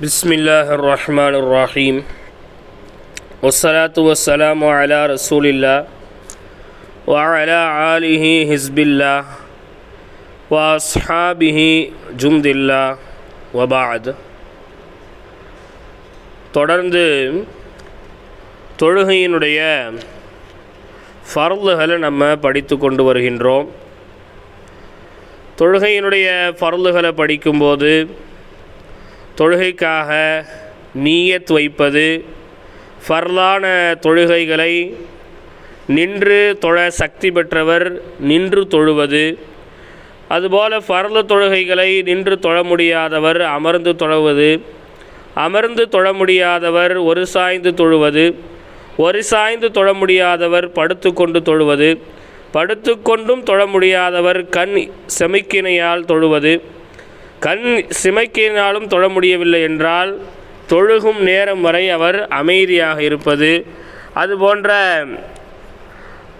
بسم الله الرحمن الرحيم والصلاة والسلام على رسول الله وعلى آله حزب الله وأصحابه جند الله وبعد தொடர்ந்து தொழுகையினுடைய ஃபர்லுகளை நம்ம படித்து கொண்டு வருகின்றோம் தொழுகையினுடைய ஃபர்லுகளை படிக்கும்போது தொழுகைக்காக நீயத் வைப்பது ஃபர்லான தொழுகைகளை நின்று தொழ சக்தி பெற்றவர் நின்று தொழுவது. அதுபோல் ஃபர்ல தொழுகைகளை நின்று தொழ முடியாதவர் அமர்ந்து தொழுவது. அமர்ந்து தொழ முடியாதவர் ஒரு சாய்ந்து தொழுவது. ஒரு சாய்ந்து தொழ முடியாதவர் படுத்துக்கொண்டு தொழுவது. படுத்து கொண்டும் தொழ முடியாதவர் கண் செமிக்கினையால் தொழுவது. கண் சிமைக்கினாலும் தொழ முடியவில்லை என்றால் தொழுகும் நேரம் வரை அவர் அமைதியாக இருப்பது. அது போன்ற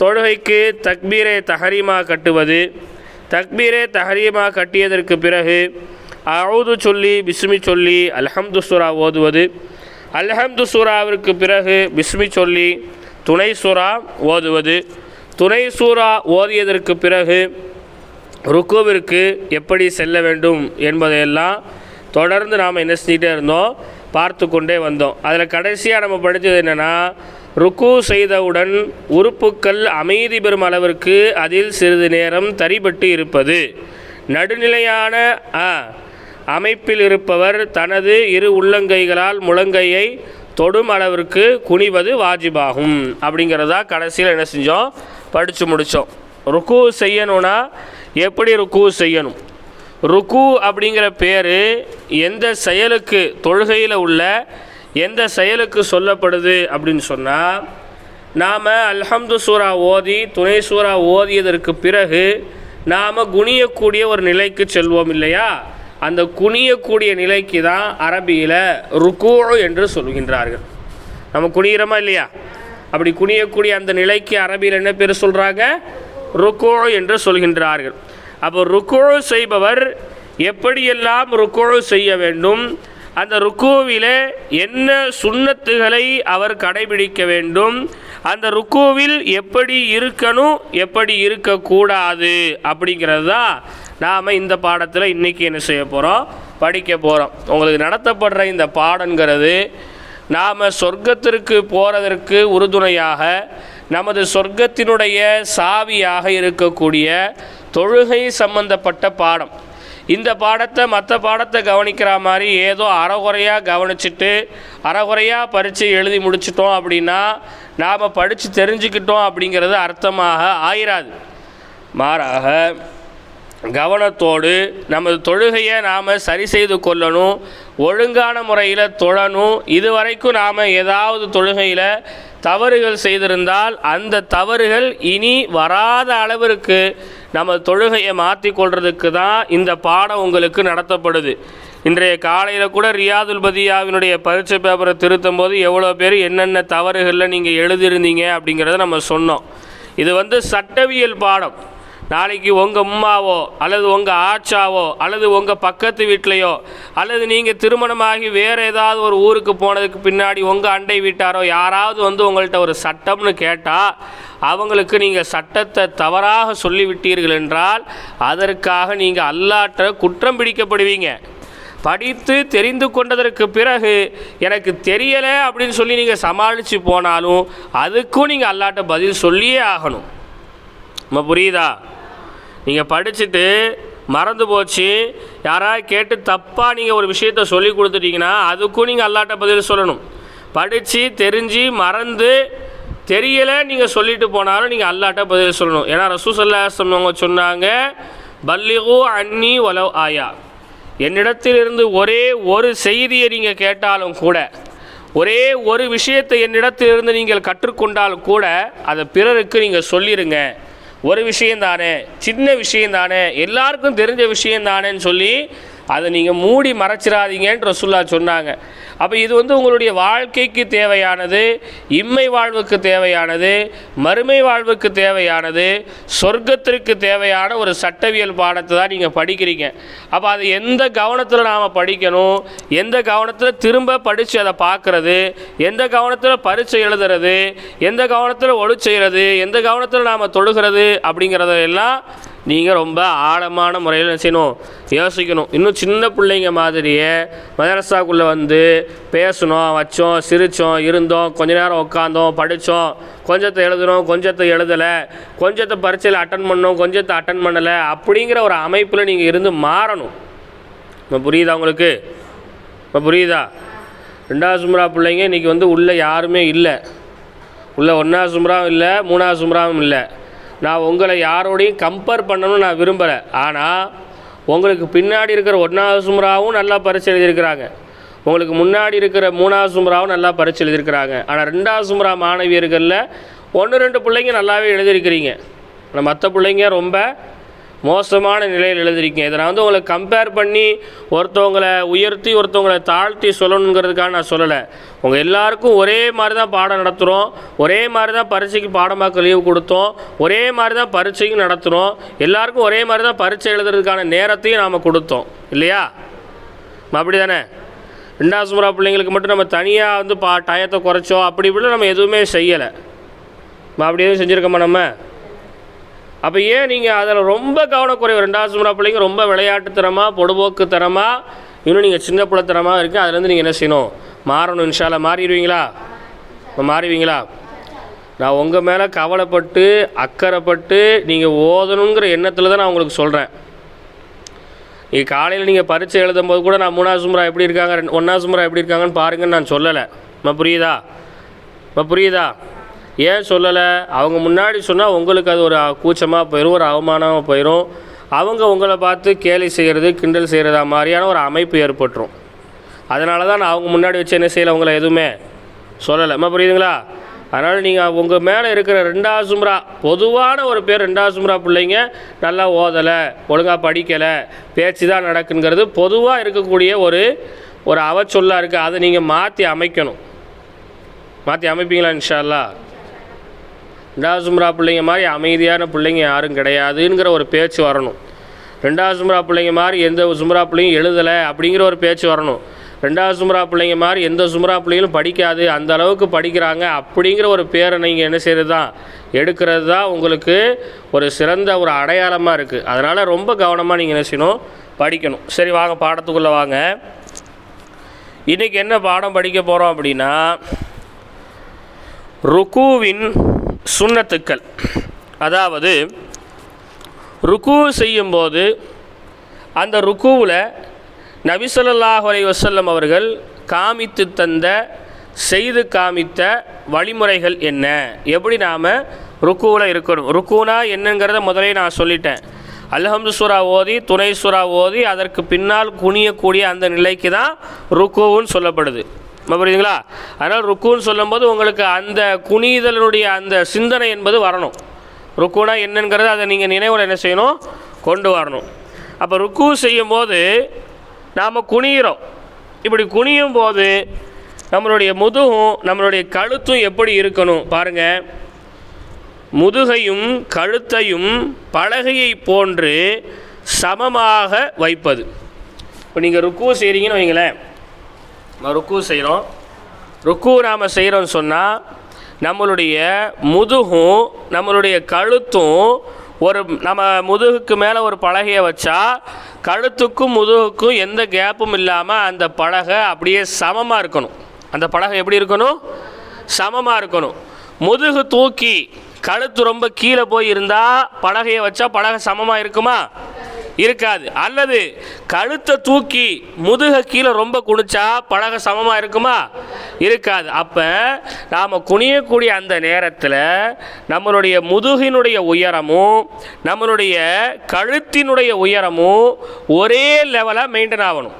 தொழுகைக்கு தக்பீரே தஹரீமா கட்டுவது. தக்பீரே தஹரீமா கட்டியதற்கு பிறகு அவுது சொல்லி பிஸ்மி சொல்லி அல்ஹம்து சுரா ஓதுவது. அல்ஹம்து சூராவிற்கு பிறகு பிஸ்மி சொல்லி துணை சூரா ஓதுவது. துணை சூரா ஓதியதற்கு பிறகு ருக்குவிற்கு எப்படி செல்ல வேண்டும் என்பதையெல்லாம் தொடர்ந்து நாம் என்ன செஞ்சிகிட்டே இருந்தோம் பார்த்து கொண்டே வந்தோம். அதில் கடைசியாக நம்ம படித்தது என்னென்னா ருக்கு செய்தவுடன் உறுப்புக்கள் அமைதி பெறும் அளவிற்கு அதில் சிறிது நேரம் தரிபட்டு இருப்பது. நடுநிலையான அமைப்பில் இருப்பவர் தனது இரு உள்ளங்கைகளால் முழங்கையை தொடும் அளவிற்கு குனிவது வாஜிபாகும். அப்படிங்கிறதா கடைசியில் என்ன செஞ்சோம்? படித்து முடித்தோம் ருக்கு செய்யணும்னா எப்படி ருக்கு செய்யணும்? ருக்கு அப்படிங்கிற பேர் எந்த செயலுக்கு தொழுகையில் உள்ள எந்த செயலுக்கு சொல்லப்படுது அப்படின்னு சொன்னால் நாம் அல்ஹம்து சூரா ஓதி துணை சூரா ஓதியதற்கு பிறகு நாம் குனியக்கூடிய ஒரு நிலைக்கு செல்வோம் இல்லையா? அந்த குனியக்கூடிய நிலைக்கு தான் அரபியில் ருக்கு என்று சொல்கின்றார்கள். நம்ம குனிகிறோமா இல்லையா? அப்படி குனியக்கூடிய அந்த நிலைக்கு அரபியில் என்ன பேர் சொல்கிறாங்க ருக்கோ என்று சொல்கின்றார்கள். அப்போ ருக்கோ செய்பவர் எப்படியெல்லாம் ருக்கோ செய்ய வேண்டும்? அந்த ருக்குவிலே என்ன சுண்ணத்துகளை அவர் கடைபிடிக்க வேண்டும்? அந்த ருக்குவில் எப்படி இருக்கணும்? எப்படி இருக்கக்கூடாது? அப்படிங்கிறது தான் நாம் இந்த பாடத்தில் இன்றைக்கி என்ன செய்ய போகிறோம் படிக்க போகிறோம் உங்களுக்கு நடத்தப்படுற இந்த பாடங்கிறது நாம் சொர்க்கத்திற்கு போகிறதற்கு உறுதுணையாக நமது சொர்க்கத்தினுடைய சாவியாக இருக்கக்கூடிய தொழுகை சம்பந்தப்பட்ட பாடம். இந்த பாடத்தை மற்ற பாடத்தை கவனிக்கிற மாதிரி ஏதோ அறகுறையாக கவனிச்சிட்டு அறகுறையாக பரீட்சை எழுதி முடிச்சிட்டோம் அப்படின்னா நாம் படித்து தெரிஞ்சுக்கிட்டோம் அப்படிங்கிறது அர்த்தமாக ஆயிராது. மாறாக கவனத்தோடு நமது தொழுகையை நாம் சரி செய்து கொள்ளணும் ஒழுங்கான முறையில் தொழணும் இதுவரைக்கும் நாம் ஏதாவது தொழுகையில் தவறுகள் செய்திருந்தால் அந்த தவறுகள் இனி வராத அளவிற்கு நம்ம தொழுகையை மாற்றி கொள்றதுக்கு தான் இந்த பாடம் உங்களுக்கு நடத்தப்படுது. இன்றைய காலையில் கூட ரியாதுல் பதியாவினுடைய பரீட்சை பேப்பரை திருத்தும் போது எவ்வளோ பேர் என்னென்ன தவறுகளில் நீங்கள் எழுதியிருந்தீங்க அப்படிங்கிறத நம்ம சொன்னோம். இது வந்து சட்டவியல் பாடம். நாளைக்கு உங்கள் உம்மாவோ அல்லது உங்கள் ஆச்சாவோ அல்லது உங்கள் பக்கத்து வீட்லேயோ அல்லது நீங்கள் திருமணமாகி வேறு ஏதாவது ஒரு ஊருக்கு போனதுக்கு பின்னாடி உங்கள் அண்டை வீட்டாரோ யாராவது வந்து உங்கள்கிட்ட ஒரு சட்டம்னு கேட்டால் அவங்களுக்கு நீங்கள் சட்டத்தை தவறாக சொல்லிவிட்டீர்கள் என்றால் அதற்காக நீங்கள் அல்லாட்ட குற்றம் பிடிக்கப்படுவீங்க. படித்து தெரிந்து கொண்டதற்கு பிறகு எனக்கு தெரியலை அப்படின்னு சொல்லி நீங்கள் சமாளித்து போனாலும் அதுக்கும் நீங்கள் அல்லாட்ட பதில் சொல்லியே ஆகணும். நம்ம புரியுதா? நீங்கள் படிச்சுட்டு மறந்து போச்சு. யாராவது கேட்டு தப்பாக நீங்கள் ஒரு விஷயத்த சொல்லி கொடுத்துட்டீங்கன்னா அதுக்கும் நீங்கள் அல்லாட்ட பதில் சொல்லணும். படித்து தெரிஞ்சு மறந்து தெரியலை நீங்கள் சொல்லிட்டு போனாலும் நீங்கள் அல்லாட்ட பதில் சொல்லணும். ஏன்னா ரசூசல்லாசம் அவங்க சொன்னாங்க பல்லிகு அன்னி ஒலவ் ஆயா. என்னிடத்திலிருந்து ஒரே ஒரு செய்தியை நீங்கள் கேட்டாலும் கூட ஒரே ஒரு விஷயத்தை என்னிடத்திலிருந்து நீங்கள் கற்றுக்கொண்டாலும் கூட அதை பிறருக்கு நீங்கள் சொல்லிடுங்க ஒரு விஷயந்தானே சின்ன விஷயந்தானே எல்லாருக்கும் தெரிஞ்ச விஷயந்தானேன்னு சொல்லி அதை நீங்கள் மூடி மறைச்சிடாதீங்கன்ற ரசுல்லா சொன்னாங்க. அப்போ இது வந்து உங்களுடைய வாழ்க்கைக்கு தேவையானது இம்மை வாழ்வுக்கு தேவையானது மறுமை வாழ்வுக்கு தேவையானது சொர்க்கத்திற்கு தேவையான ஒரு சட்டவியல் பாடத்தை தான் நீங்கள் படிக்கிறீங்க. அப்போ அது எந்த கவனத்தில் நாம் படிக்கணும் எந்த கவனத்தில் திரும்ப படித்து அதை பார்க்குறது எந்த கவனத்தில் பரிச்சை எழுதுறது எந்த கவனத்தில் ஒழு செய்கிறது எந்த கவனத்தில் நாம் தொழுகிறது அப்படிங்கிறதெல்லாம் நீங்கள் ரொம்ப ஆழமான முறையில் செய்யணும்? யோசிக்கணும். இன்னும் சின்ன பிள்ளைங்க மாதிரியே மதரசாக்குள்ளே வந்து பேசணும். வச்சோம் சிரித்தோம் இருந்தோம் கொஞ்ச நேரம் உட்காந்தோம் படித்தோம் கொஞ்சத்தை எழுதணும் கொஞ்சத்தை எழுதலை. கொஞ்சத்தை பரீட்சையில் அட்டன் பண்ணோம் கொஞ்சத்தை அட்டன் பண்ணலை. அப்படிங்கிற ஒரு அமைப்பில் நீங்கள் இருந்து மாறணும். இப்போ புரியுதா உங்களுக்கு? இப்போ புரியுதா? ரெண்டாவது சும்ரா பிள்ளைங்க இன்றைக்கி வந்து உள்ளே யாருமே இல்லை. உள்ளே ஒன்றாவது சும்ராவும் இல்லை மூணாவது சும்ராவும் இல்லை. நான் உங்களை யாரோடையும் கம்பேர் பண்ணணும்னு நான் விரும்பலை. ஆனால் உங்களுக்கு பின்னாடி இருக்கிற ஒன்றாவது சுமராவும் நல்லா பரிசு எழுதியிருக்கிறாங்க. உங்களுக்கு முன்னாடி இருக்கிற மூணாவது சுமராவும் நல்லா பரிசு எழுதியிருக்கிறாங்க. ஆனால் ரெண்டாவது சுமரா மாணவியர்களில் ஒன்று ரெண்டு பிள்ளைங்க நல்லாவே எழுதியிருக்கிறீங்க. ஆனால் மற்ற பிள்ளைங்க ரொம்ப மோசமான நிலையில் எழுதிருக்கேன் இதை நான் வந்து உங்களை கம்பேர் பண்ணி ஒருத்தவங்களை உயர்த்தி ஒருத்தவங்களை தாழ்த்தி சொல்லணுங்கிறதுக்காக நான் சொல்லலை. உங்கள் எல்லாருக்கும் ஒரே மாதிரி தான் பாடம் நடத்துகிறோம் ஒரே மாதிரி தான் பரீட்சைக்கு பாடமாக்க லீவு கொடுத்தோம். ஒரே மாதிரி தான் பரீட்சைக்கும் நடத்துகிறோம் எல்லாருக்கும் ஒரே மாதிரி தான் பரீட்சை எழுதுறதுக்கான நேரத்தையும் நாம் கொடுத்தோம். இல்லையா? அப்படி தானே ரெண்டாவது சுமரா பிள்ளைங்களுக்கு மட்டும் நம்ம தனியாக வந்து பா டயத்தை குறைச்சோம். அப்படி இப்படி நம்ம எதுவுமே செய்யலை. அப்படி எதுவும் செஞ்சுருக்கோமா நம்ம? அப்போ ஏன் நீங்கள் அதில் ரொம்ப கவனக்குறைவு? ரெண்டாவது சுமரா பிள்ளைங்க ரொம்ப விளையாட்டுத்தனமாக பொடுபோக்குத்தனமாக இன்னும் நீங்கள் சின்ன பிள்ளைத்தனமாக இருக்குது அதுலேருந்து நீங்கள் என்ன செய்யணும்? மாறணும் இன்ஷால மாறிடுவீங்களா? மாறிடுவீங்களா? நான் உங்கள் மேலே கவலைப்பட்டு அக்கறைப்பட்டு நீங்கள் ஓதணுங்கிற எண்ணத்தில் தான் நான் உங்களுக்கு சொல்கிறேன் நீங்கள் காலையில் நீங்கள் பரீட்சை எழுதும் போது கூட நான் மூணாவது சுமரா எப்படி இருக்காங்க? ரெண்டு ஒன்றாவது சுமரா எப்படி இருக்காங்கன்னு பாருங்கன்னு நான் சொல்லலை. இப்போ புரியுதா? இப்போ புரியுதா? ஏன் சொல்லலை? அவங்க முன்னாடி சொன்னால் உங்களுக்கு அது ஒரு கூச்சமாக போயிடும் ஒரு அவமானமாக போயிடும் அவங்க உங்களை பார்த்து கேலி செய்கிறது கிண்டல் செய்கிறதா மாதிரியான ஒரு அமைப்பு ஏற்பட்டுரும். அதனால தான் நான் அவங்க முன்னாடி வச்சு என்ன செய்யலை உங்களை எதுவுமே சொல்லலை. அம்மா புரியுதுங்களா? அதனால் நீங்கள் உங்கள் மேலே இருக்கிற ரெண்டாவது சும்ரா பொதுவான ஒரு பேர் ரெண்டாவது சும்ரா பிள்ளைங்க நல்லா ஓதலை ஒழுங்காக படிக்கலை பேச்சு தான் நடக்குங்கிறது பொதுவாக இருக்கக்கூடிய ஒரு ஒரு அவச்சொல்லாக இருக்குது அதை நீங்கள் மாற்றி அமைக்கணும். மாற்றி அமைப்பீங்களா இன்ஷா அல்லாஹ் ரெண்டாவது சும்ரா பிள்ளைங்க மாதிரி அமைதியான பிள்ளைங்க யாரும் கிடையாதுங்கிற ஒரு பேச்சு வரணும். ரெண்டாவது சும்ரா பிள்ளைங்க மாதிரி எந்த சும்ரா பிள்ளையும் எழுதலை அப்படிங்கிற ஒரு பேச்சு வரணும். ரெண்டாவது சும்ரா பிள்ளைங்க மாதிரி எந்த சும்ரா பிள்ளைகளும் படிக்காது அந்த அளவுக்கு படிக்கிறாங்க அப்படிங்கிற ஒரு பேரை நீங்கள் என்ன செய்கிறது தான் எடுக்கிறது தான் உங்களுக்கு ஒரு சிறந்த ஒரு அடையாளமாக இருக்குது அதனால் ரொம்ப கவனமாக நீங்கள் என்ன செய்யணும்? படிக்கணும். சரி வாங்க பாடத்துக்குள்ளே வாங்க. இன்றைக்கி என்ன பாடம் படிக்க போகிறோம் அப்படின்னா ருக்குவின் சுண்ணத்துக்கள். அதாவது ருக்கு செய்யும்போது அந்த ருக்குவில் நபிசல்லாஹ் அலை வசல்லம் அவர்கள் காமித்து தந்த செய்து காமித்த வழிமுறைகள் என்ன? எப்படி நாம் ருக்குவில் இருக்கணும்? ருக்குனா என்னங்கிறத முதலே நான் சொல்லிட்டேன். அல்ஹம்து சூரா ஓதி துணை சூரா ஓதி அதற்கு பின்னால் குனியக்கூடிய அந்த நிலைக்கு தான் ருக்குவுன்னு சொல்லப்படுது. புரியுதுங்களா? அதனால் ருக்குன்னு சொல்லும்போது உங்களுக்கு அந்த குனிதலனுடைய அந்த சிந்தனை என்பது வரணும். ருக்குனா என்னங்கிறத அதை நீங்கள் நினைவில் என்ன செய்யணும்? கொண்டு வரணும். அப்போ ருக்கு செய்யும்போது நாம் குனிகிறோம் இப்படி குனியும் போது நம்மளுடைய முதுகும் நம்மளுடைய கழுத்தும் எப்படி இருக்கணும் பாருங்கள் முதுகையும் கழுத்தையும் பலகையை போன்று சமமாக வைப்பது. இப்போ நீங்கள் ருக்கு செய்கிறீங்கன்னு வைங்களேன். நம்ம ருக்கு செய்கிறோம் ருக்கு நாம் செய்கிறோன்னு சொன்னால் நம்மளுடைய முதுகும் நம்மளுடைய கழுத்தும் ஒரு நம்ம முதுகுக்கு மேலே ஒரு பலகையை வச்சா கழுத்துக்கும் முதுகுக்கும் எந்த கேப்பும் இல்லாமல் அந்த பலகை அப்படியே சமமாக இருக்கணும். அந்த பலகை எப்படி இருக்கணும்? சமமாக இருக்கணும். முதுகு தூக்கி கழுத்து ரொம்ப கீழே போய் இருந்தால் பலகையை வச்சா பலகை சமமாக இருக்குமா? இருக்காது. அல்லது கழுத்தை தூக்கி முதுக கீழே ரொம்ப குனிச்சா பழக சமமாக இருக்குமா? இருக்காது. அப்போ நாம் குனியக்கூடிய அந்த நேரத்தில் நம்மளுடைய முதுகினுடைய உயரமும் நம்மளுடைய கழுத்தினுடைய உயரமும் ஒரே லெவலாக மெயின்டைன் ஆகணும்.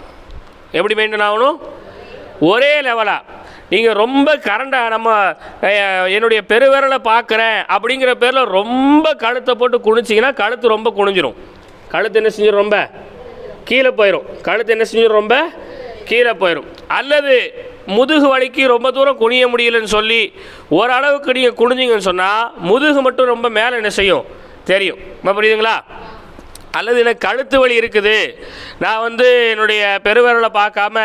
எப்படி மெயின்டைன் ஆகணும்? ஒரே லெவலாக நீங்கள் ரொம்ப கரண்டாக நம்ம என்னுடைய பெருவிரலை பார்க்குறேன் அப்படிங்கிற பேரில் ரொம்ப கழுத்தை போட்டு குனிச்சிங்கன்னா கழுத்து ரொம்ப குனிஞ்சிரும். கழுத்து என்ன செஞ்சிடும் ரொம்ப? கீழே போயிடும் கழுத்து என்ன செஞ்சிடும் ரொம்ப? கீழே போயிடும் அல்லது முதுகு வலிக்கு ரொம்ப தூரம் குனிய முடியலன்னு சொல்லி ஓரளவுக்கு நீங்கள் குனிஞ்சிங்கன்னு சொன்னால் முதுகு மட்டும் ரொம்ப மேலே என்ன செய்யும்? தெரியும். இப்போ புரியுதுங்களா? அல்லது எனக்கு கழுத்து வலி இருக்குது. நான் வந்து என்னுடைய பெருவிரலை பார்க்காம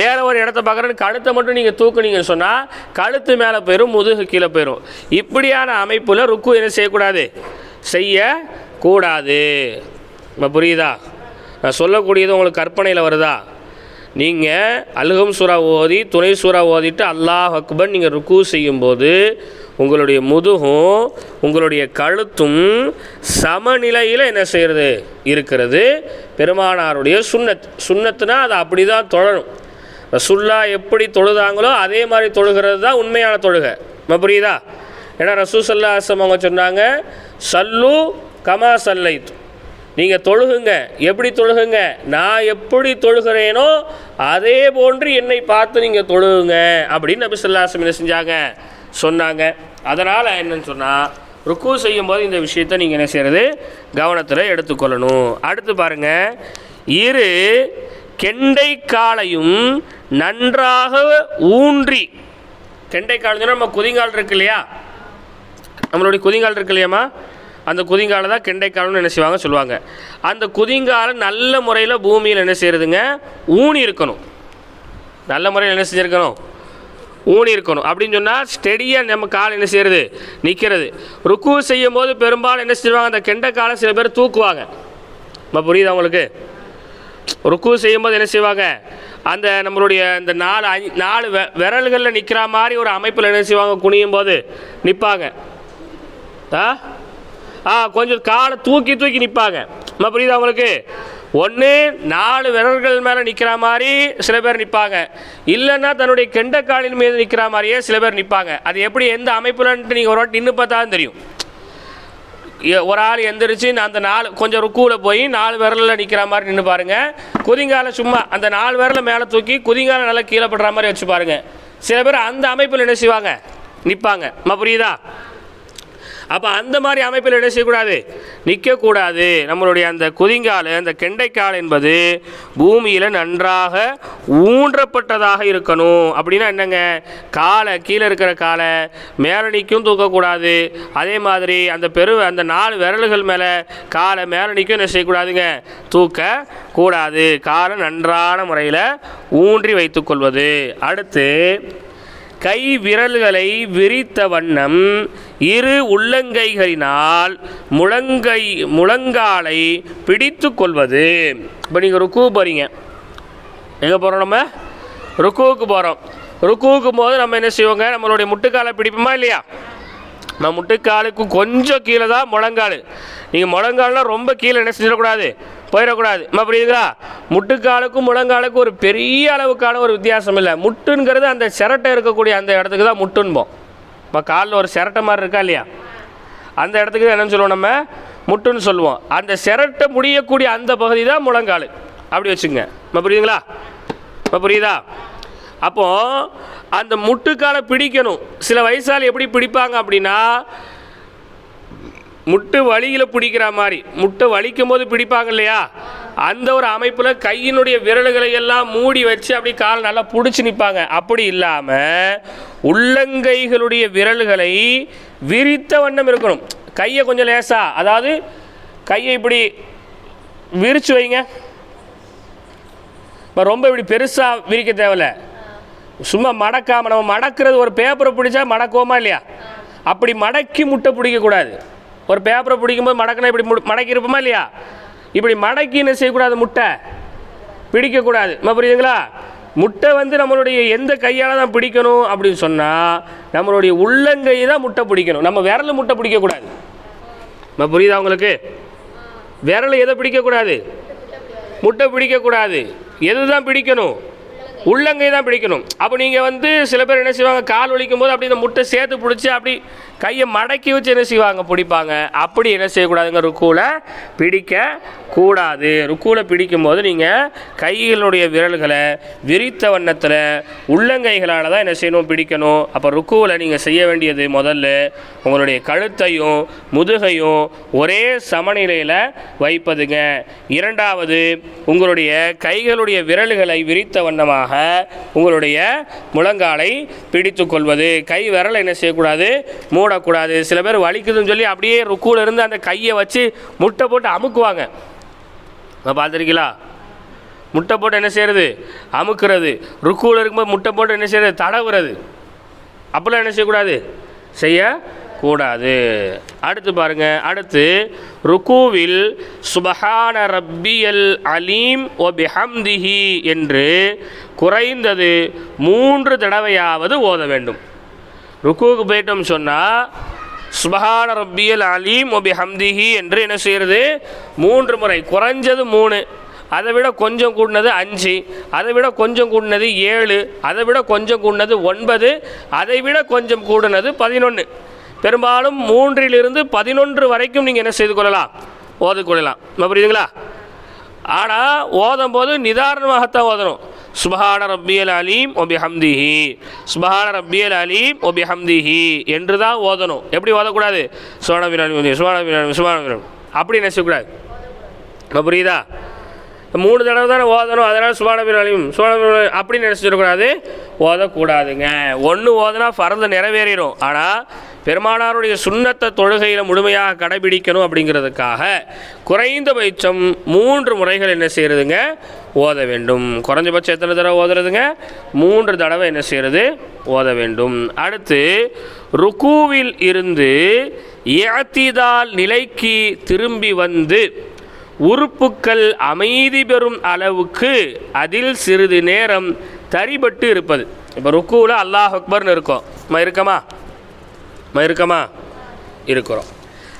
வேற ஒரு இடத்த பார்க்குறேன்னு கழுத்தை மட்டும் நீங்கள் தூக்குனீங்கன்னு சொன்னால் கழுத்து மேலே போயிடும் முதுகு கீழே போயிடும் இப்படியான அமைப்பில் ருக்கு என்ன செய்யக்கூடாது? செய்யக்கூடாது. புரியுதா? நான் சொல்லக்கூடியது உங்களுக்கு கற்பனையில் வருதா? நீங்கள் அல்கம் சூறா ஓதி துணை சூறா ஓதிட்டு அல்லாஹ் அக்பர் நீங்கள் ருக்கு செய்யும்போது உங்களுடைய முதுகும் உங்களுடைய கழுத்தும் சமநிலையில் என்ன செய்கிறது இருக்கிறது. பெருமானாருடைய சுண்ணத் சுண்ணத்துனா அது அப்படி தான் தொழணும். ரசுல்லா எப்படி தொழுதாங்களோ அதே மாதிரி தொழுகிறது தான் உண்மையான தொழுகை. புரியுதா? ஏன்னா ரசூசல்லா அஸ்லம் அவங்க சொன்னாங்க சல்லு கமா சல்லைத்து நீங்கள் தொழுகுங்க. எப்படி தொழுகுங்க? நான் எப்படி தொழுகிறேனோ அதே போன்று என்னை பார்த்து நீங்கள் தொழுகுங்க அப்படின்னு நபி சொல்லாசம் என்ன செஞ்சாங்க? சொன்னாங்க. அதனால் என்னன்னு சொன்னால் ருக்கு செய்யும்போது இந்த விஷயத்தை நீங்கள் என்ன செய்கிறது கவனத்தில் எடுத்துக்கொள்ளணும். அடுத்து பாருங்கள் இரு கெண்டை காலையும் நன்றாக ஊன்றி. கெண்டை நம்ம குதிங்கால் இருக்கு இல்லையா? நம்மளுடைய குதிங்கால் இருக்கு இல்லையாம்மா? அந்த குதிங்காலை தான் கெண்டைக்காலம்னு என்ன செய்வாங்க சொல்லுவாங்க. அந்த குதிங்காலை நல்ல முறையில் பூமியில் என்ன செய்யறதுங்க? ஊனி இருக்கணும். நல்ல முறையில் என்ன செஞ்சுருக்கணும்? ஊனி இருக்கணும். அப்படின்னு சொன்னால் ஸ்டெடியாக நம்ம கால் என்ன செய்கிறது நிற்கிறது ருக்கு செய்யும் போது பெரும்பாலும் என்ன செய்வாங்க அந்த கெண்டை காலை சில பேர் தூக்குவாங்க. இப்போ புரியுதா உங்களுக்கு? ருக்கு செய்யும்போது என்ன செய்வாங்க? அந்த நம்மளுடைய இந்த நாலு அஞ்சு நாலு வெ விரல்களில் நிற்கிற மாதிரி ஒரு அமைப்பில் என்ன செய்வாங்க? குனியும் போது நிற்பாங்க ஆ? கொஞ்சம் காலை தூக்கி தூக்கி நிற்பாங்க நம்ம புரியுதா உங்களுக்கு? ஒன்று நாலு விரல்கள் மேலே நிற்கிற மாதிரி சில பேர் நிற்பாங்க இல்லைன்னா தன்னுடைய கெண்டைக்காலின் மீது நிற்கிற மாதிரியே சில பேர் நிற்பாங்க அது எப்படி எந்த அமைப்புலன்ட்டு நீங்கள் ஒரு வாட்டி நின்று பார்த்தா தெரியும். எ- ஒரு ஆள் எந்திரிச்சு நான் அந்த நாலு கொஞ்சம் ருக்குவில் போய் நாலு விரலில் நிற்கிற மாதிரி நின்று பாருங்கள் குதிங்கால சும்மா அந்த நாலு விரலை மேலே தூக்கி குதிங்கால நல்லா கீழே படுற மாதிரி வச்சு பாருங்கள் சில பேர் அந்த அமைப்பில் என்ன செய்வாங்க? நிற்பாங்க நம்ம புரியுதா? அப்போ அந்த மாதிரி அமைப்பில் என்ன செய்யக்கூடாது? நிற்கக்கூடாது நம்மளுடைய அந்த குதிங்கால் அந்த கெண்டைக்கால் என்பது பூமியில் நன்றாக ஊன்றப்பட்டதாக இருக்கணும். அப்படின்னா என்னங்க? காலை கீழே இருக்கிற காலை மேலணிக்கும் தூக்கக்கூடாது. அதே மாதிரி அந்த பெரு அந்த நாலு விரல்கள் மேலே காலை மேலணிக்கும் என்ன செய்யக்கூடாதுங்க? தூக்க கூடாது காலை நன்றான முறையில் ஊன்றி வைத்துக்கொள்வது அடுத்து கை விரல்களை விரித்த வண்ணம் இரு உள்ளங்கைகளினால் முழங்கை முழங்காலை பிடித்து கொள்வது. இப்போ நீங்கள் ருக்கு போகிறீங்க எங்கே போகிறோம் நம்ம? ருக்குவுக்கு போகிறோம் ருக்குவுக்கும் போது நம்ம என்ன செய்வோங்க? நம்மளுடைய முட்டுக்காலை பிடிப்போமா இல்லையா? நம்ம முட்டுக்காலுக்கு கொஞ்சம் கீழே தான் முழங்கால். நீங்கள் முழங்கால்னா ரொம்ப கீழே என்ன செஞ்சிடக்கூடாது? போயிடக்கூடாது. நம்ம புரியுதுங்களா? முட்டுக்காலுக்கும் முழங்காலுக்கும் ஒரு பெரிய அளவுக்கான ஒரு வித்தியாசம் இல்லை. முட்டுங்கிறது அந்த சிரட்டை இருக்கக்கூடிய அந்த இடத்துக்கு தான் முட்டுன்போம். இப்போ காலில் ஒரு சிரட்டை மாதிரி இருக்கா இல்லையா? அந்த இடத்துக்கு தான் என்னென்னு சொல்லுவோம் நம்ம? முட்டுன்னு சொல்லுவோம். அந்த சிரட்டை முடியக்கூடிய அந்த பகுதி தான் முழங்கால். அப்படி வச்சுங்க இப்போ புரியுதுங்களா? இப்போ புரியுதா? அப்போது அந்த முட்டுக்காலை பிடிக்கணும். சில வயசால் எப்படி பிடிப்பாங்க அப்படின்னா முட்டு வலியில் பிடிக்கிற மாதிரி. முட்டை வலிக்கும் போது பிடிப்பாங்க இல்லையா? அந்த ஒரு அமைப்பில் கையினுடைய விரல்களை எல்லாம் மூடி வச்சு அப்படி கால் நல்லா பிடிச்சி நிற்பாங்க அப்படி இல்லாமல் உள்ளங்கைகளுடைய விரல்களை விரித்த வண்ணம் இருக்கணும். கையை கொஞ்சம் லேசாக அதாவது கையை இப்படி விரிச்சு வைங்க. இப்போ ரொம்ப இப்படி பெருசாக விரிக்க தேவையில்ல. சும்மா மடக்காமல் நம்ம மடக்கிறது ஒரு பேப்பரை பிடிச்சா மடக்குவோமா இல்லையா? அப்படி மடக்கி முட்டை பிடிக்கக்கூடாது. ஒரு பேப்பரை பிடிக்கும்போது மடக்கினா இப்படி மடக்கி இருப்போமா இல்லையா? இப்படி மடக்கி என்ன செய்யக்கூடாது முட்டை. பிடிக்கக்கூடாது. நம்ம புரியுதுங்களா? முட்டை வந்து நம்மளுடைய எந்த கையால் தான் பிடிக்கணும் அப்படின்னு சொன்னால் நம்மளுடைய உள்ளங்கை தான் முட்டை பிடிக்கணும். நம்ம விரலில் முட்டை பிடிக்கக்கூடாது. நம்ம புரியுதா உங்களுக்கு? விரலை எதை பிடிக்கக்கூடாது? முட்டை பிடிக்கக்கூடாது. எது தான் பிடிக்கணும்? உள்ளங்கை தான் பிடிக்கணும். அப்போ நீங்கள் வந்து சில பேர் என்ன செய்வாங்க? கால் வலிக்கும் போது அப்படி இந்த முட்டை சேர்த்து பிடிச்சி அப்படி கையை மடக்கி வச்சு என்ன செய்வாங்க? பிடிப்பாங்க. அப்படி என்ன செய்யக்கூடாதுங்க? ருக்கூவில் பிடிக்க கூடாது. ருக்கூவில் பிடிக்கும் போது நீங்கள் கைகளுடைய விரல்களை விரித்த வண்ணத்தில் உள்ளங்கைகளால் தான் என்ன செய்யணும்? பிடிக்கணும். அப்போ ருக்குவில் நீங்கள் செய்ய வேண்டியது முதல்ல உங்களுடைய கழுத்தையும் முதுகையும் ஒரே சமநிலையில் வைப்பதுங்க. இரண்டாவது உங்களுடைய கைகளுடைய விரல்களை விரித்த வண்ணமாக உங்களுடைய முழங்காலை பிடித்து கொள்வது. கை விரலை என்ன செய்யக்கூடாது? மூடக்கூடாது. சில பேர் வலிக்குதுன்னு சொல்லி அப்படியே ருக்கூல இருந்து அந்த கையை வச்சு முட்டை போட்டு அமுக்குவாங்க. நான் பார்த்துருக்கீங்களா? முட்டை போட்டு என்ன செய்கிறது அமுக்குறது. ருக்கூல இருக்கும்போது முட்டை போட்டு என்ன செய்கிறது தடவுறது. அப்போல்லாம் என்ன செய்யக்கூடாது? செய்ய கூடாது அடுத்து பாருங்க அடுத்து ருக்குவில் சுபஹான ரப்பியல் அலீம் ஒ பிஹம்திஹி என்று குறைந்தது மூன்று தடவையாவது ஓத வேண்டும். ருக்குவுக்கு போயிட்டோம் சொன்னால் சுபஹான ரப்பியல் அலீம் ஒபி ஹம்திஹி என்று என்ன செய்கிறது மூன்று முறை. குறைஞ்சது மூணு. அதை விட கொஞ்சம் கூடினது அஞ்சு. அதை விட கொஞ்சம் கூடினது ஏழு. அதை விட கொஞ்சம் கூடினது ஒன்பது. அதை விட கொஞ்சம் கூடினது பதினொன்று பெரும்பாலும் மூன்றிலிருந்து பதினொன்று வரைக்கும் நீங்கள் என்ன செய்து கொள்ளலாம்? ஓதிக்கொள்ளலாம் புரியுதுங்களா? ஆனால் ஓதும் போது நிதாரணமாகத்தான் ஓதணும். சுபஹான ரப்பியல் அலீம் ஒபி ஹம்திஹி சுபஹான ரப்பியல் அலீம் ஒபி ஹம்திஹி என்று தான் ஓதணும். எப்படி ஓதக்கூடாது? சுவான வினாடி சுவான வினாடி சுவான வினாடி அப்படி நினைச்சக்கூடாது புரியுதா? மூணு தடவை தானே ஓதணும். அதனால் சுபான பிராலியும் சுபான பிராலியும் அப்படி நினச்சிடக்கூடாது ஓதக்கூடாதுங்க. ஒன்று ஓதுனா ஃபரந்து நிறைவேறிடும் ஆனால் பெருமானாருடைய சுண்ணத்தை தொழுகையில் முழுமையாக கடைபிடிக்கணும் அப்படிங்கிறதுக்காக குறைந்தபட்சம் மூன்று முறைகள் என்ன செய்கிறதுங்க ஓத வேண்டும். குறைஞ்சபட்சம் எத்தனை தடவை ஓதுறதுங்க? மூன்று தடவை என்ன செய்கிறது ஓத வேண்டும். அடுத்து ருக்குவில் இருந்து ஏத்திதால் நிலைக்கு திரும்பி வந்து உறுப்புக்கள் அமைதி பெறும் அளவுக்கு அதில் சிறிது நேரம் தரிபட்டு இருப்பது. இப்போ ருக்குவில் அல்லாஹ் அக்பர்னு இருக்கோம். நம்ம இருக்கமா? இருக்கமா இருக்கிறோம்.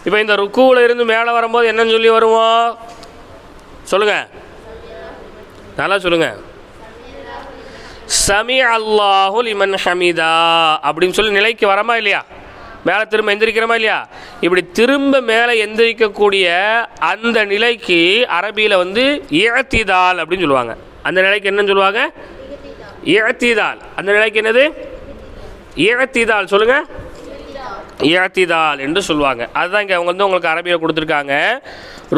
இப்போ இந்த ருக்குவில் இருந்து மேலே வரும்போது என்னன்னு சொல்லி வருவோம் சொல்லுங்கள் நல்லா சொல்லுங்கள் சமி அல்லாஹு லிமன் ஹமிதா அப்படின்னு சொல்லி நிலைக்கு வரமா இல்லையா? மேலே திரும்ப எந்திரிக்கிறோமா இல்லையா? இப்படி திரும்ப மேலே எந்திரிக்கக்கூடிய அந்த நிலைக்கு அரபியில் வந்து இழத்திதால் அப்படின்னு சொல்லுவாங்க. அந்த நிலைக்கு என்னன்னு சொல்லுவாங்க? இழத்திதால் அந்த நிலைக்கு என்னது? இழத்திதால் சொல்லுங்கள் இழத்திதால் என்று சொல்லுவாங்க. அதுதான் இங்கே அவங்க வந்து உங்களுக்கு அரபியில் கொடுத்துருக்காங்க.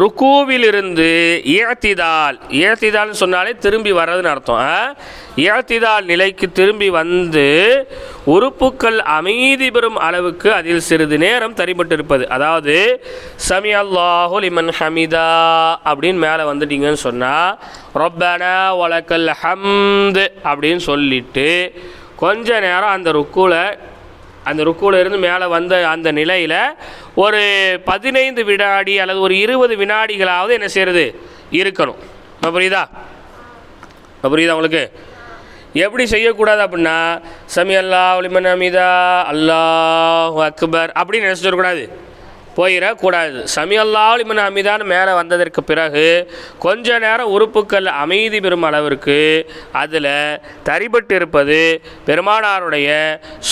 ருக்கூவிலிருந்து இழத்திதால் இழத்திதால்னு சொன்னாலே திரும்பி வர்றதுன்னு அர்த்தம். இழத்திதால் நிலைக்கு திரும்பி வந்து உறுப்புக்கள் அமைதி பெறும் அளவுக்கு அதில் சிறிது நேரம் தரிபட்டிருப்பது. அதாவது சமி அல்லாஹு லிமன் ஹமிதா அப்படின்னு மேலே வந்துட்டீங்கன்னு சொன்னால் ரொப்பன ஒலக்கல் ஹம்து அப்படின்னு சொல்லிட்டு கொஞ்ச நேரம் அந்த ருக்குவில் அந்த ருக்குவிலிருந்து இருந்து மேலே வந்த அந்த நிலையில் ஒரு பதினைந்து வினாடி அல்லது ஒரு இருபது வினாடிகளாவது என்ன செய்கிறது இருக்கணும். இப்போ புரியுதா? இப்போ புரியுதா உங்களுக்கு? எப்படி செய்யக்கூடாது அப்படின்னா சமி அல்லா ஒளிமன் அமிதா அல்லாஹ் அக்பர் அப்படின்னு நினச்சிடக்கூடாது போயிடக்கூடாது. சமி அல்லா ஒளிமன் மேலே வந்ததற்கு பிறகு கொஞ்ச நேரம் உறுப்புக்கள் அமைதி பெறும் அளவிற்கு அதில் தரிபட்டு இருப்பது பெருமானாருடைய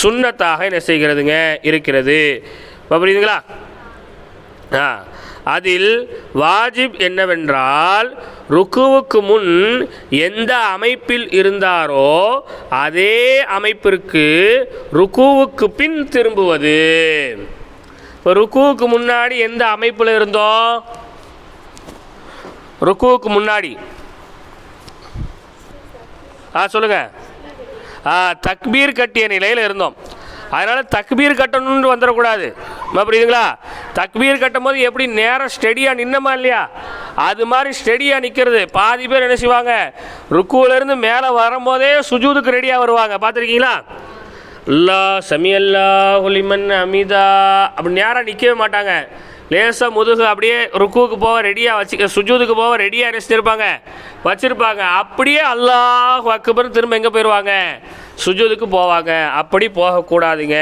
சுண்ணத்தாக என்ன செய்கிறதுங்க? இருக்கிறது. இப்போ புரியுதுங்களா? ஆ அதில் வாஜிப் என்னவென்றால் ருக்குவுக்கு முன் எந்த அமைப்பில் இருந்தாரோ அதே அமைப்பிற்கு ருக்குவுக்கு பின் திரும்புவது. இப்போ ருக்குவுக்கு முன்னாடி எந்த அமைப்பில் இருந்தோம் ருக்குவுக்கு முன்னாடி. ஆ சொல்லுங்கள் ஆ தக்பீர் கட்டிய நிலையில் இருந்தோம். அதனால் தக்பீர் கட்டணும்னு வந்துடக்கூடாது. புரியுதுங்களா? தக்பீர் கட்டும் போது எப்படி நேரம் ஸ்டெடியாக நின்னமா இல்லையா? அது மாதிரி ஸ்டெடியாக நிற்கிறது பாதி பேர் என்ன செய்வாங்க? ருக்குவிலேருந்து மேலே வரும்போதே சுஜூதுக்கு ரெடியாக வருவாங்க. பார்த்துருக்கீங்களா? அல்லா சமி அல்லா ஹுலிமன் அமிதா அப்படி நேராக நிற்கவே மாட்டாங்க. லேசாக முதுகு அப்படியே ருக்குவுக்கு போக ரெடியாக வச்சு சுஜூதுக்கு போக ரெடியாக நினச்சிருப்பாங்க. வச்சுருப்பாங்க. அப்படியே அல்லாஹ் அக்பர் திரும்ப எங்கே போயிடுவாங்க சுஜூதுக்கு போவாங்க. அப்படி போகக்கூடாதுங்க.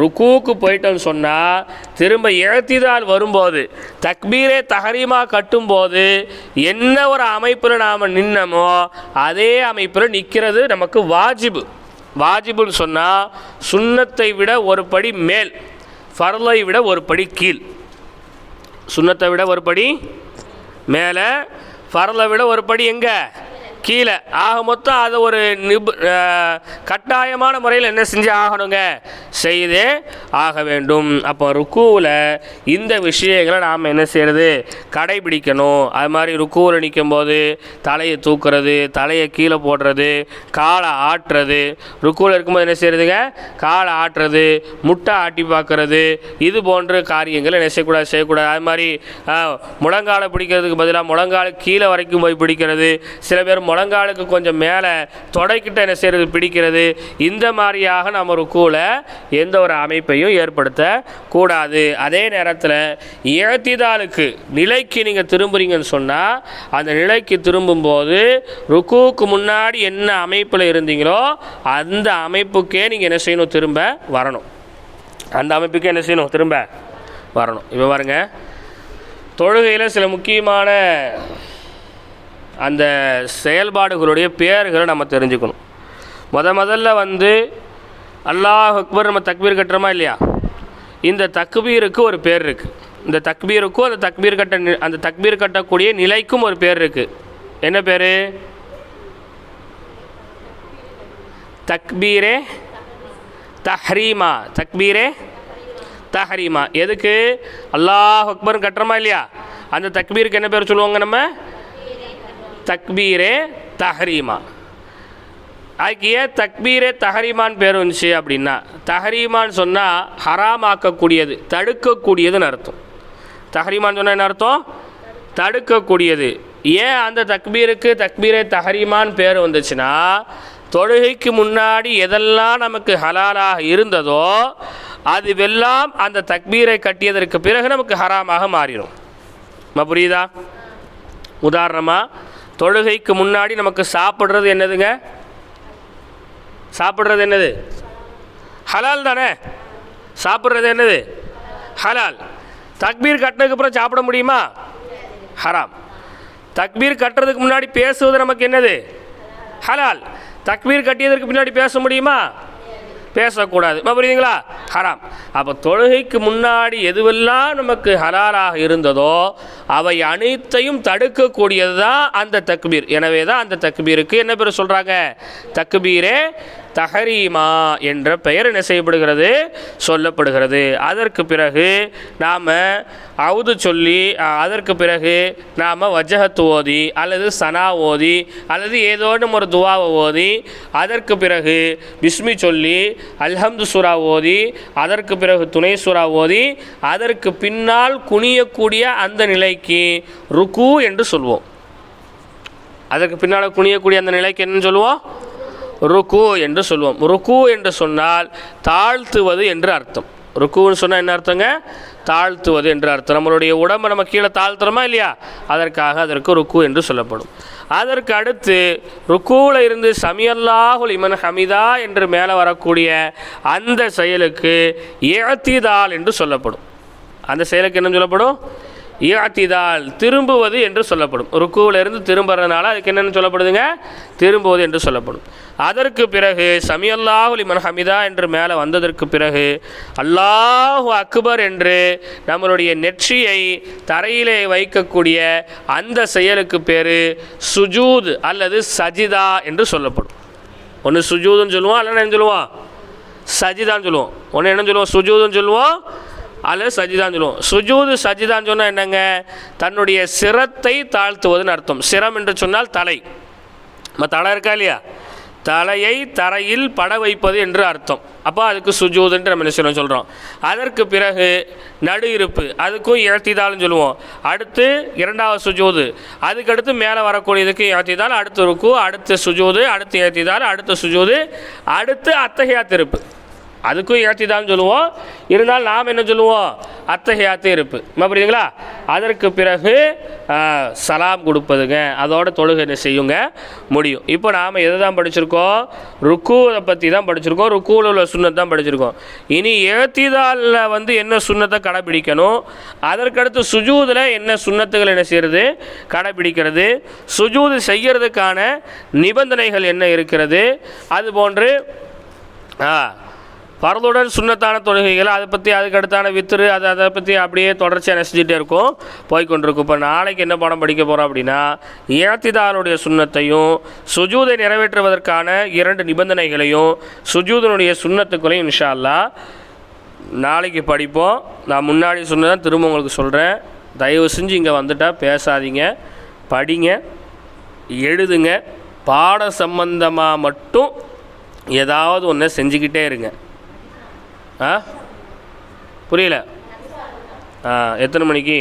ருக்குவுக்கு போயிட்டோன்னு சொன்னால் திரும்ப இழத்திதால் வரும்போது தக்பீரே தகரீமாக கட்டும்போது என்ன ஒரு அமைப்பில் நாம் நின்னமோ அதே அமைப்பில் நிற்கிறது நமக்கு வாஜிபு. வாஜிபுன்னு சொன்னால் சுண்ணத்தை விட ஒரு படி மேல் ஃபர்லை விட ஒரு படி கீழ். சுண்ணத்தை விட ஒரு படி மேலே ஃபர்லை விட ஒரு படி எங்கே? கீழே. ஆக மொத்தம் அதை ஒரு நிபு கட்டாயமான முறையில் என்ன செஞ்சு ஆகணுங்க? செய்தே ஆக வேண்டும். அப்போ ருக்குவில் இந்த விஷயங்களை நாம் என்ன செய்கிறது கடைபிடிக்கணும். அது மாதிரி ருக்குவில் நிற்கும்போது தலையை தூக்குறது தலையை கீழே போடுறது காலை ஆட்டுறது. ருக்குவில் இருக்கும்போது என்ன செய்யறதுங்க? காலை ஆட்டுறது முட்டை ஆட்டி பார்க்கறது. இது போன்ற காரியங்களை என்ன செய்யக்கூடாது? செய்யக்கூடாது. அது மாதிரி முழங்காலை பிடிக்கிறதுக்கு பதிலாக முழங்கால் கீழே வரைக்கும் போய் பிடிக்கிறது. சில பேர் முழங்காலுக்கு கொஞ்சம் மேலே தொடைக்கிட்ட என்ன செய்யறது பிடிக்கிறது. இந்த மாதிரியாக நம்ம ருக்குவில் எந்த ஒரு அமைப்பையும் ஏற்படுத்த கூடாது அதே நேரத்தில் ஏத்திதாலுக்கு நிலைக்கு நீங்கள் திரும்புறீங்கன்னு சொன்னால் அந்த நிலைக்கு திரும்பும்போது ருக்குவுக்கு முன்னாடி என்ன அமைப்பில் இருந்தீங்களோ அந்த அமைப்புக்கே நீங்கள் என்ன செய்யணும் திரும்ப வரணும். அந்த அமைப்புக்கு என்ன செய்யணும் திரும்ப வரணும். இப்போ பாருங்க தொழுகையில் சில முக்கியமான அந்த செயல்பாடுகளுடைய பேர்களை நம்ம தெரிஞ்சுக்கணும். முத முதல்ல வந்து அல்லாஹ் அக்பர் நம்ம தக்பீர் கட்டுறோமா இல்லையா? இந்த தக்பீருக்கு ஒரு பேர் இருக்குது இந்த தக்பீருக்கும் அந்த தக்பீர் கட்ட நி- அந்த தக்பீர் கட்டக்கூடிய நிலைக்கும் ஒரு பேர் இருக்குது என்ன பேர்? தக்பீரே தஹ்ரீமா. தக்பீரே தஹ்ரீமா. எதுக்கு? அல்லாஹ் அக்பர் கட்டுறோமா இல்லையா? அந்த தக்பீருக்கு என்ன பேர் சொல்லுவாங்க நம்ம? தக்பீரே தஹரீமா. அதுக்கு ஏன் தக்பீரே தஹரீமான் பேர் வந்துச்சு அப்படின்னா தஹரீமான்னு சொன்னால் ஹராமாக்கக்கூடியது தடுக்கக்கூடியதுன்னு அர்த்தம். தஹரீமான்னு சொன்னால் என்ன அர்த்தம்? தடுக்கக்கூடியது. ஏன் அந்த தக்பீருக்கு தக்பீரே தஹரீமான் பேர் வந்துச்சுன்னா தொழுகைக்கு முன்னாடி எதெல்லாம் நமக்கு ஹலாலாக இருந்ததோ அதுவெல்லாம் அந்த தக்பீரை கட்டியதற்கு பிறகு நமக்கு ஹராமாக மாறிடும். புரியுதா? உதாரணமாக தொழுகைக்கு முன்னாடி நமக்கு சாப்பிட்றது என்னதுங்க? சாப்பிட்றது என்னது? ஹலால் தானே? சாப்பிட்றது என்னது? ஹலால். தக்பீர் கட்டினதுக்கு அப்புறம் சாப்பிட முடியுமா? ஹராம். தக்பீர் கட்டுறதுக்கு முன்னாடி பேசுவது நமக்கு என்னது? ஹலால். தக்பீர் கட்டியதற்கு பின்னாடி பேச முடியுமா? பேசக்கூடாது. இப்போ புரியுதுங்களா? ஹராம். அப்போ தொழுகைக்கு முன்னாடி எதுவெல்லாம் நமக்கு ஹலாலாக இருந்ததோ அவை அனைத்தையும் தடுக்கக்கூடியது தான் அந்த தக்பீர். எனவே தான் அந்த தக்பீருக்கு என்ன பேர் சொல்கிறாங்க தக்பீரே தஹரீமா என்ற பெயர் என்ன செய்யப்படுகிறது? சொல்லப்படுகிறது. அதற்கு பிறகு நாம் அவுது சொல்லி அதற்கு பிறகு நாம் வஜகத்து ஓதி அல்லது சனா ஓதி அல்லது ஏதோனும் ஒரு துவாவை ஓதி அதற்கு பிறகு பிஸ்மி சொல்லி அல்ஹம்து சூரா ஓதி அதற்கு பிறகு துணை சூரா ஓதி அதற்கு பின்னால் குனியக்கூடிய அந்த நிலைக்கு ருக்கு என்று சொல்வோம். அதற்கு பின்னால் குனியக்கூடிய அந்த நிலைக்கு என்னன்னு சொல்லுவோம் ருக்கு என்று சொல்லுவோம் ருக்கு என்று சொன்னால் தாழ்த்துவது என்று அர்த்தம். ருக்குன்னு சொன்னால் என்ன அர்த்தங்க? தாழ்த்துவது என்று அர்த்தம். நம்மளுடைய உடம்பை நம்ம கீழே தாழ்த்துறோமா இல்லையா? அதற்காக அதற்கு ருக்கு என்று சொல்லப்படும். அதற்கு அடுத்து ருக்குவில் இருந்து சமியல்லாஹுல் இமன் ஹமிதா என்று மேலே வரக்கூடிய அந்த செயலுக்கு ஏத்திதால் என்று சொல்லப்படும். அந்த செயலுக்கு என்ன சொல்லப்படும்? இயாத்திதால் திரும்புவது என்று சொல்லப்படும். ருக்குவில் இருந்து திரும்புறதுனால அதுக்கு என்னென்னு சொல்லப்படுதுங்க? திரும்புவது என்று சொல்லப்படும். அதற்கு பிறகு சமியல்லாஹு லிமன் ஹமிதா என்று மேலே வந்ததற்கு பிறகு அல்லாஹு அக்பர் என்று நம்மளுடைய நெற்றியை தரையிலே வைக்கக்கூடிய அந்த செயலுக்கு பேர் சுஜூத் அல்லது சஜிதா என்று சொல்லப்படும். ஒன்று சுஜூதுன்னு சொல்லுவோம் அல்லனா என்ன சொல்லுவோம் சஜிதான்னு சொல்லுவோம். ஒன்று என்ன சொல்லுவோம்? சுஜூதுன்னு சொல்லுவோம் அல்லது சஜிதான்னு சொல்லுவோம். சுஜூது சஜிதான்னு சொன்னால் என்னங்க? தன்னுடைய சிரத்தை தாழ்த்துவதுன்னு அர்த்தம். சிரம் என்று சொன்னால் தலை. நம்ம தலை இருக்கா இல்லையா? தலையை தரையில் பட வைப்பது என்று அர்த்தம். அப்போ அதுக்கு சுஜூதுன்ட்டு நம்ம என்ன சொல்கிறோம் அதற்கு பிறகு நடு இருப்பு அதுக்கும் இழத்திதால்னு சொல்லுவோம். அடுத்து இரண்டாவது சுஜூது அதுக்கடுத்து மேலே வரக்கூடியதுக்கு இழத்திதால் அடுத்து ருக்கு அடுத்து சுஜூது அடுத்து இழத்திதால் அடுத்து சுஜூது அடுத்து அத்தகையா திருப்பு அதுக்கும் ஏத்திதான் சொல்லுவோம். இருந்தாலும் நாம் என்ன சொல்லுவோம்? அத்தகையாத்தே இருப்பு. புரியுதுங்களா? அதற்கு பிறகு சலாம் கொடுப்பதுங்க. அதோட தொழுகை என்ன செய்யுங்க? முடியும். இப்போ நாம் எதை தான் படிச்சிருக்கோம்? ருக்குவை பற்றி தான் படிச்சிருக்கோம். ருக்குவில் உள்ள சுண்ணத்தை தான் படிச்சிருக்கோம். இனி ஏத்திதாலில் வந்து என்ன சுண்ணத்தை கடைபிடிக்கணும்? அதற்கடுத்து சுஜூதில் என்ன சுண்ணத்துகள் என்ன செய்கிறது கடைபிடிக்கிறது. சுஜூது செய்கிறதுக்கான நிபந்தனைகள் என்ன இருக்கிறது? அதுபோன்று ஆ பரதுடன் சுண்ணத்தான தொழுகைகள் அதை பற்றி அதுக்கு அடுத்தான வித்துரு அதை அதை பற்றி அப்படியே தொடர்ச்சியாக நெசிஞ்சிட்டே இருக்கும். போய்க்கொண்டிருக்கும். இப்போ நாளைக்கு என்ன பாடம் படிக்க போகிறோம் அப்படின்னா இழத்திதாருடைய சுண்ணத்தையும் சுஜூதை நிறைவேற்றுவதற்கான இரண்டு நிபந்தனைகளையும் சுஜூதனுடைய சுண்ணத்துக்களையும் இன்ஷா அல்லா நாளைக்கு படிப்போம். நான் முன்னாடி சொன்னதான் திரும்ப உங்களுக்கு சொல்கிறேன் தயவு செஞ்சு இங்கே வந்துட்டால் பேசாதீங்க. படிங்க எழுதுங்க. பாட சம்பந்தமாக மட்டும் ஏதாவது ஒன்று செஞ்சுக்கிட்டே இருங்க. ஆ? புரியல. ஆ எத்தனை மணிக்கு?